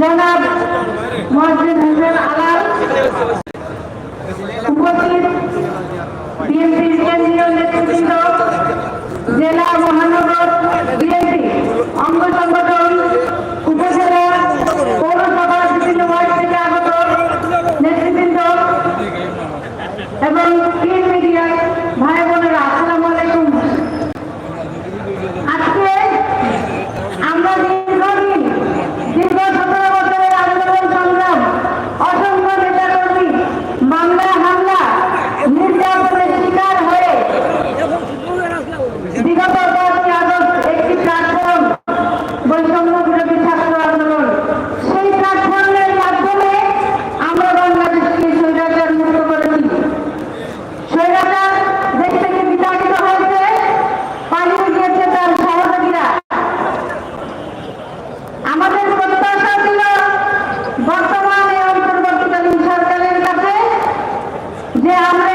জনাব মহাজিন হোসেন আলাল, উপস্থিত বিএনপি কেন্দ্রীয় নেতৃবৃন্দ, জেলা মহানগর বিএনপি, অঙ্গ সংগঠন, উপজেলা পৌরসভার বিভিন্ন ওয়ার্ড থেকে আগত নেতৃবৃন্দ এবং তিন মিডিয়া ভাই বোনের hambre